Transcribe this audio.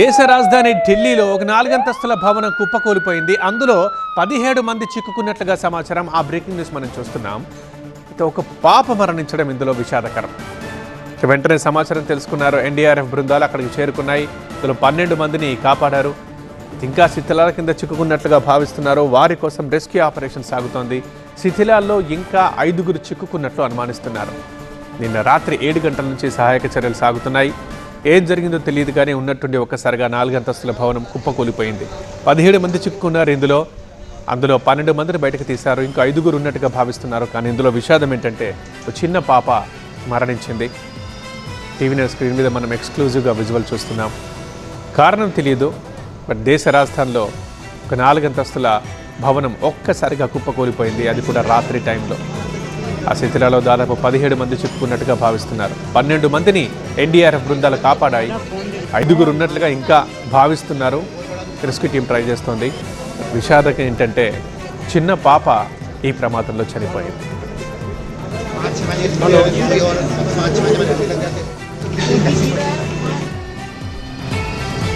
దేశ రాజధాని ఢిల్లీలో ఒక నాలుగంతస్తుల భవనం కుప్పకూలిపోయింది. అందులో పదిహేడు మంది చిక్కుకున్నట్లుగా సమాచారం. ఆ బ్రేకింగ్ న్యూస్ మనం చూస్తున్నాం. అయితే ఒక పాప మరణించడం ఇందులో విషాదకరం. వెంటనే సమాచారం తెలుసుకున్నారు. ఎన్డీఆర్ఎఫ్ బృందాలు అక్కడికి చేరుకున్నాయి. ఇందులో పన్నెండు మందిని కాపాడారు. ఇంకా శిథిలాల కింద చిక్కుకున్నట్లుగా భావిస్తున్నారు. వారి కోసం రెస్క్యూ ఆపరేషన్ సాగుతోంది. శిథిలాల్లో ఇంకా ఐదుగురు చిక్కుకున్నట్లు అనుమానిస్తున్నారు. నిన్న రాత్రి ఏడు గంటల నుంచి సహాయక చర్యలు సాగుతున్నాయి. ఏం జరిగిందో తెలియదు కానీ ఉన్నట్టుండి ఒక్కసారిగా నాలుగంతస్తుల భవనం కుప్పకూలిపోయింది. పదిహేడు మంది చిక్కుకున్నారు ఇందులో. అందులో పన్నెండు మందిని బయటకు తీశారు. ఇంకా ఐదుగురు ఉన్నట్టుగా భావిస్తున్నారు. కానీ ఇందులో విషాదం ఏంటంటే ఒక చిన్న పాప మరణించింది. టీవీ నైన్ స్క్రీన్ మీద మనం ఎక్స్క్లూజివ్గా విజువల్ చూస్తున్నాం. కారణం తెలియదు. బట్ దేశ రాజధానిలో ఒక నాలుగంతస్తుల భవనం ఒక్కసారిగా కుప్పకూలిపోయింది. అది కూడా రాత్రి టైంలో. ఆ శిథిలాలో దాదాపు పదిహేడు మంది చిక్కుకున్నట్టుగా భావిస్తున్నారు. పన్నెండు మందిని ఎన్డీఆర్ఎఫ్ బృందాలు కాపాడాయి. ఐదుగురు ఉన్నట్లుగా ఇంకా భావిస్తున్నారు. రెస్క్యూ టీం ట్రై చేస్తోంది. విషాదకం ఏంటంటే చిన్న పాప ఈ ప్రమాదంలో చనిపోయింది.